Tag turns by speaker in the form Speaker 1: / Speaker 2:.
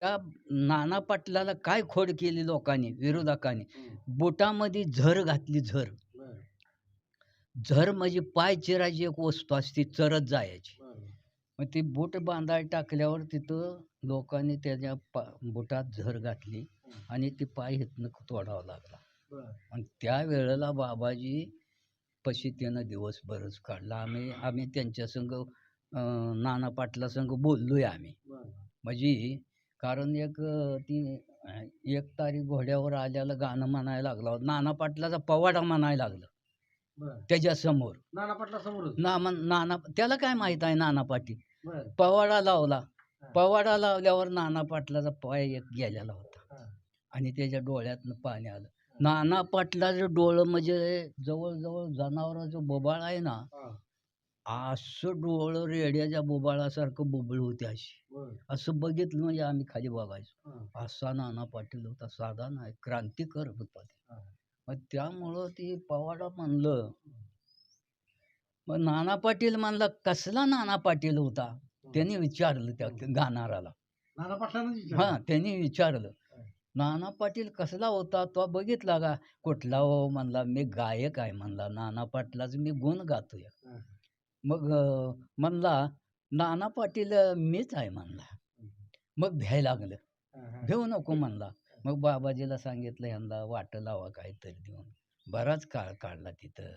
Speaker 1: त्या नाना पाटलाला काय खोड केली लोकांनी, विरोधकांनी.
Speaker 2: हं.
Speaker 1: बुटामध्ये झर घातली झर.
Speaker 2: बरं.
Speaker 1: झर म्हणजे पाय चिरायची एक वस्तू असते चरत जायची.
Speaker 2: बरं.
Speaker 1: मग ती बूट बांधायला टाकल्यावर तिथं लोकांनी त्याच्या पा बुटात झर घातली
Speaker 2: हं.
Speaker 1: आणि ती पाय इथनं तोडावा लागला.
Speaker 2: बरं.
Speaker 1: आणि त्यावेळेला बाबाजी पाशी त्यानं दिवस बरंच काढला. आम्ही आम्ही त्यांच्या संग अ, नाना पाटला संग बोललोय आम्ही.
Speaker 2: बरं.
Speaker 1: म्हणजे कारण एक ती एक तारीख घोड्यावर आल्याला गाणं म्हणायला लागला. नाना पाटलाचा पवाडा म्हणायला लागलं. त्याच्यासमोर.
Speaker 2: नाना पाटला समोरच.
Speaker 1: नामा नाना त्याला काय माहीत आहे नाना पाटील. पवाडा लावला. पवाडा लावल्यावर नाना पाटलाचा पाय एक गेलेला होता. आणि त्याच्या डोळ्यातनं पाणी आलं. नाना पाटलाचं डोळं म्हणजे जवळ-जवळ जनावराचं बोबाळ आहे ना. असं डोळं रेड्याच्या बोबाळासारखं बुबुळ होती अशी. असं बघितलं म्हणजे आम्ही खाली बघायचो. असा नाना पाटील होता, साधा नाही, क्रांतिकारक होता ते. मग त्यामुळं ते पवाडा म्हणलं. मग नाना पाटील म्हणला, "कसला नाना पाटील होता?" त्याने विचारलं त्या गाणाराला. हां, त्यांनी विचारलं. "नाना पाटील कसला होता? तो बघितला का?" "कुठला हो?" म्हणला, "मी गायक आहे." म्हणला, "नाना पाटलाचे मी गुण गातोय." मग म्हणला, "नाना पाटील मीच आहे." म्हणला. मग भ्यायला लागलं. "भिऊ नको." म्हणला. मग बाबाजीला सांगितलं, "ह्यांना वाटं लावा काहीतरी देऊन." बराच काळ काढला तिथं.